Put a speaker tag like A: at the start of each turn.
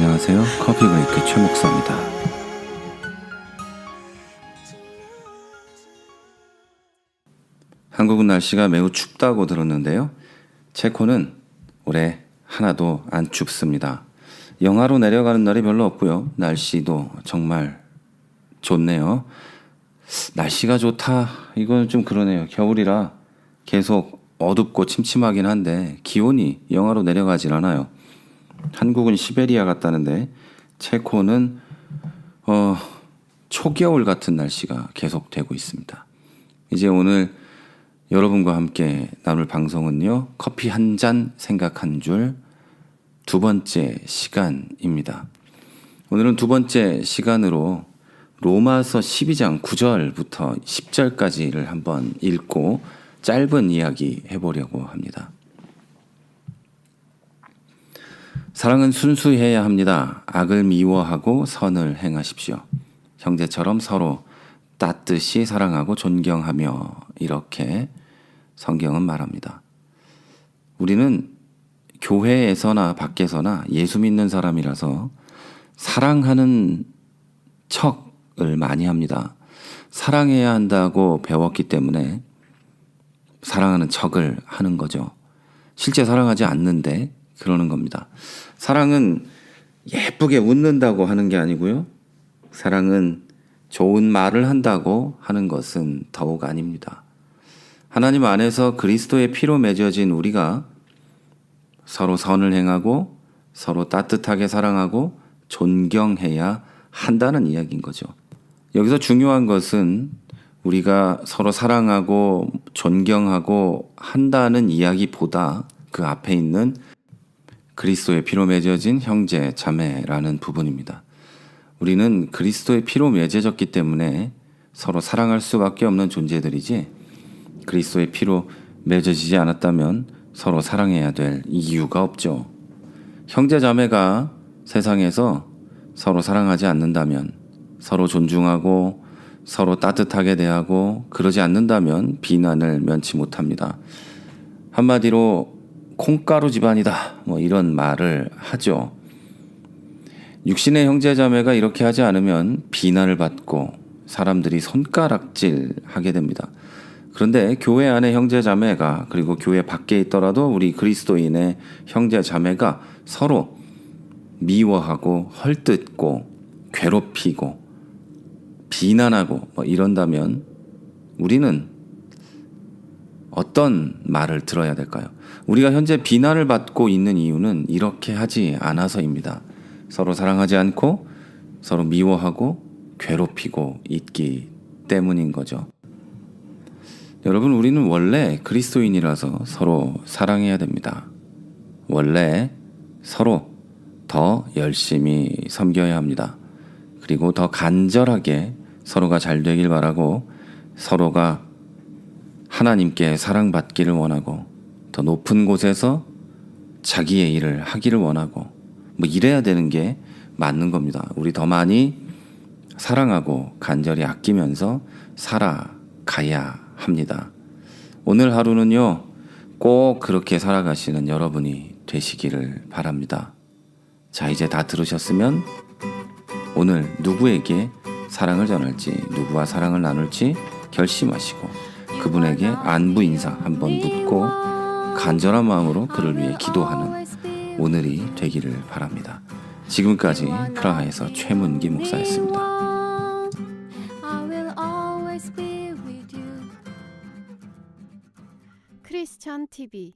A: 안녕하세요. 커피 브레이크 최 목사입니다. 한국은 날씨가 매우 춥다고 들었는데요. 체코는 올해 하나도 안 춥습니다. 영하로 내려가는 날이 별로 없고요. 날씨도 정말 좋네요. 날씨가 좋다. 이건 좀 그러네요. 겨울이라 계속 어둡고 침침하긴 한데 기온이 영하로 내려가질 않아요. 한국은 시베리아 같다는데 체코는 어, 초겨울 같은 날씨가 계속되고 있습니다. 이제 오늘 여러분과 함께 나눌 방송은요. 커피 한 잔 생각 한 줄 두 번째 시간입니다. 오늘은 두 번째 시간으로 로마서 12장 9절부터 10절까지를 한번 읽고 짧은 이야기 해보려고 합니다. 사랑은 순수해야 합니다. 악을 미워하고 선을 행하십시오. 형제처럼 서로 따뜻이 사랑하고 존경하며 이렇게 성경은 말합니다. 우리는 교회에서나 밖에서나 예수 믿는 사람이라서 사랑하는 척을 많이 합니다. 사랑해야 한다고 배웠기 때문에 사랑하는 척을 하는 거죠. 실제 사랑하지 않는데 그러는 겁니다. 사랑은 예쁘게 웃는다고 하는 게 아니고요. 사랑은 좋은 말을 한다고 하는 것은 더욱 아닙니다. 하나님 안에서 그리스도의 피로 맺어진 우리가 서로 선을 행하고 서로 따뜻하게 사랑하고 존경해야 한다는 이야기인 거죠. 여기서 중요한 것은 우리가 서로 사랑하고 존경하고 한다는 이야기보다 그 앞에 있는 그리스도의 피로 맺어진 형제 자매라는 부분입니다. 우리는 그리스도의 피로 맺어졌기 때문에 서로 사랑할 수밖에 없는 존재들이지 그리스도의 피로 맺어지지 않았다면 서로 사랑해야 될 이유가 없죠. 형제 자매가 세상에서 서로 사랑하지 않는다면 서로 존중하고 서로 따뜻하게 대하고 그러지 않는다면 비난을 면치 못합니다. 한마디로 콩가루 집안이다. 뭐 이런 말을 하죠. 육신의 형제 자매가 이렇게 하지 않으면 비난을 받고 사람들이 손가락질 하게 됩니다. 그런데 교회 안에 형제 자매가 그리고 교회 밖에 있더라도 우리 그리스도인의 형제 자매가 서로 미워하고 헐뜯고 괴롭히고 비난하고 뭐 이런다면 우리는 어떤 말을 들어야 될까요? 우리가 현재 비난을 받고 있는 이유는 이렇게 하지 않아서입니다. 서로 사랑하지 않고 서로 미워하고 괴롭히고 있기 때문인 거죠. 여러분, 우리는 원래 그리스도인이라서 서로 사랑해야 됩니다. 원래 서로 더 열심히 섬겨야 합니다. 그리고 더 간절하게 서로가 잘 되길 바라고 서로가 하나님께 사랑받기를 원하고 더 높은 곳에서 자기의 일을 하기를 원하고 뭐 이래야 되는 게 맞는 겁니다. 우리 더 많이 사랑하고 간절히 아끼면서 살아가야 합니다. 오늘 하루는요, 꼭 그렇게 살아가시는 여러분이 되시기를 바랍니다. 자, 이제 다 들으셨으면 오늘 누구에게 사랑을 전할지, 누구와 사랑을 나눌지 결심하시고 그분에게 안부 인사 한번 묻고 간절한 마음으로 그를 위해 기도하는 오늘이 되기를 바랍니다. 지금까지 프라하에서 최문기 목사였습니다.
B: TV